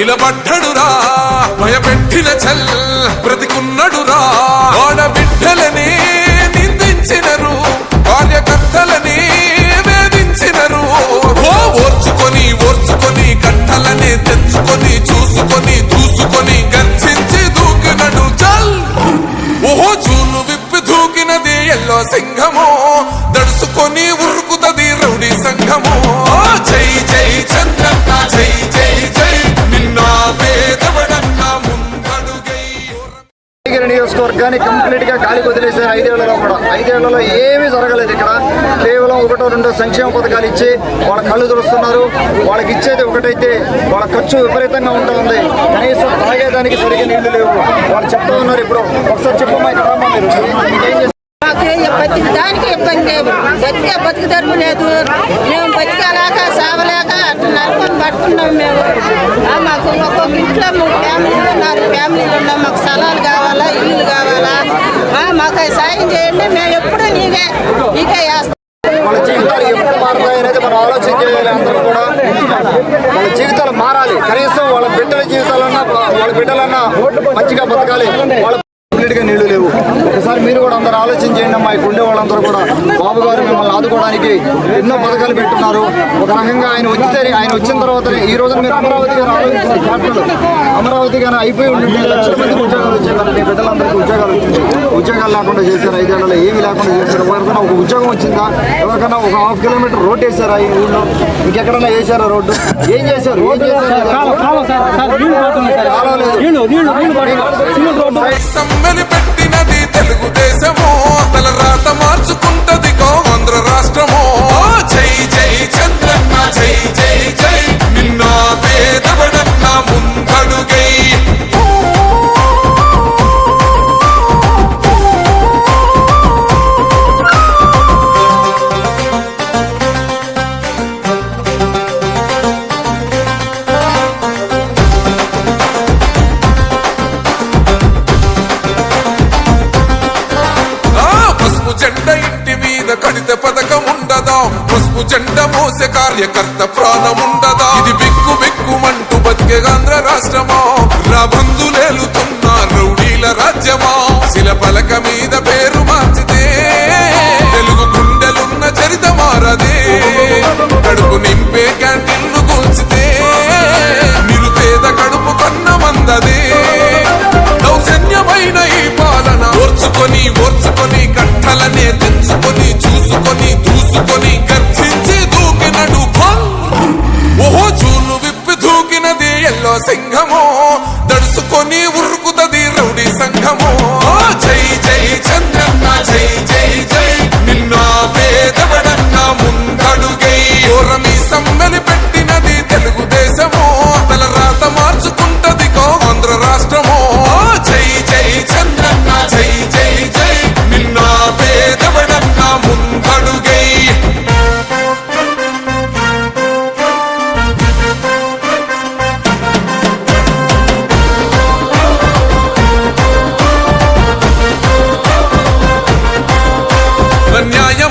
నిలబడ్డడురా భయపెట్టిన చల్ బ్రతికున్నడురా. ఆడబిడ్డలని నిందించినరు కార్యకర్తలని వేధించినరు. ఓ ఓర్చుకొని ఓర్చుకొని కట్టలనే తెంచుకొని చూసుకొని దూసుకొని గర్జించి దూకినడు చల్ ఓహో చూలు విప్పి దూకినది ఎల్లో సింహం. కానీ కంప్లీట్గా గాలికి వదిలేశారు ఐదేళ్ళలో కూడా. ఐదేళ్ళలో ఏమీ జరగలేదు ఇక్కడ. కేవలం ఒకటో రెండో సంక్షేమ పథకాలు ఇచ్చి వాళ్ళ కళ్ళు తుడుస్తున్నారు వాళ్ళకి ఇచ్చేది ఒకటైతే వాళ్ళ ఖర్చు విపరీతంగా ఉంటుంది. కనీసం తాగేదానికి సరిగ్గా నీళ్ళు లేవు. వాళ్ళు చెప్తా ఉన్నారు ఇప్పుడు. ఒకసారి చెప్పమ్మా ఇక్కడ మీరు. బతికి దానికి ఇబ్బంది. బతికే బతికి తరపు లేదు. మేము బతికలేక సావలేక అట్లా నరకం పడుతున్నాం మేము. మాకు ఒక్కొక్క ఇంట్లో మూడు ఫ్యామిలీలు నాలుగు ఫ్యామిలీలు ఉన్నాం మాకు స్థలాలు కావాలా ఇల్లు కావాలా మాకు సాయం చేయండి మేము ఎప్పుడు నీకే నీకే వాళ్ళ జీవితాలు ఎప్పుడు మారుతాయి అనేది మనం ఆలోచన చేయాలి అందరూ కూడా. వాళ్ళ జీవితాలు మారాలి. కనీసం వాళ్ళ బిడ్డల జీవితాలన్నా వాళ్ళ బిడ్డలన్నా మంచిగా బతకాలి. వాళ్ళ కంప్లీట్గా నీళ్ళు లేవు ఒకసారి మీరు కూడా అందరూ ఆలోచన చేయండి అమ్మా. ఇక్కడ ఉండే వాళ్ళందరూ కూడా బాబు గారు మిమ్మల్ని ఆదుకోవడానికి ఎన్నో పథకాలు పెట్టున్నారు. ఒక రకంగా ఆయన వచ్చితే ఆయన వచ్చిన తర్వాత ఈ రోజున మీరు అమరావతి గారు ఆలోచించిన క్యాపిటల్ అమరావతి గారు అయిపోయి ఉంటుంటే లక్షల మందికి ఉద్యోగాలు వచ్చాయి కదా మీ బిడ్డలందరికీ ఉద్యోగాలు వచ్చింది. ఉద్యోగాలు లేకుండా చేశారు ఐదేళ్ళలో ఏమీ లేకుండా చేశారు. ఎవరికైనా ఒక ఉద్యోగం వచ్చిందా? ఎవరికైనా ఒక హాఫ్ కిలోమీటర్ రోడ్ వేసారా ఈ ఊళ్ళో? ఇంకెక్కడన్నా వేసారా రోడ్డు? ఏం చేశారు? ఏం చేశారు? మార్చుకుంటా మోసే కార్యకర్త ప్రాణం ఉండదా ఇది బిక్కు బిక్కుమంటూ బతికే ఆంధ్ర రాష్ట్రమా? రాబందులేలుతున్న రౌడీల రాజ్యమా? శిల పలక మీద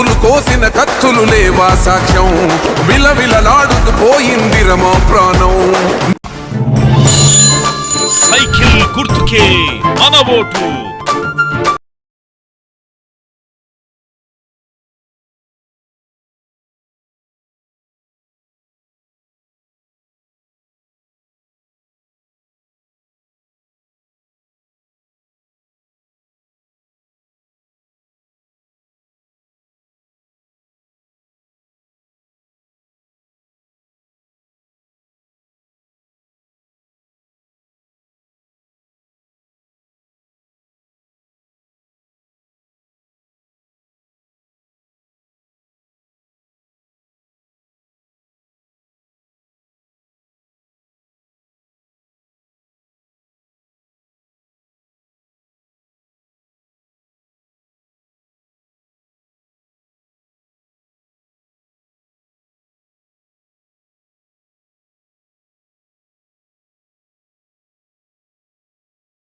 గొంతులు కోసిన కత్తులు లేవా సాక్ష్యం? విలవిలలాడుతూ పోయింది రమా ప్రాణం. సైకిల్ గుర్తుకే మన ఓటు.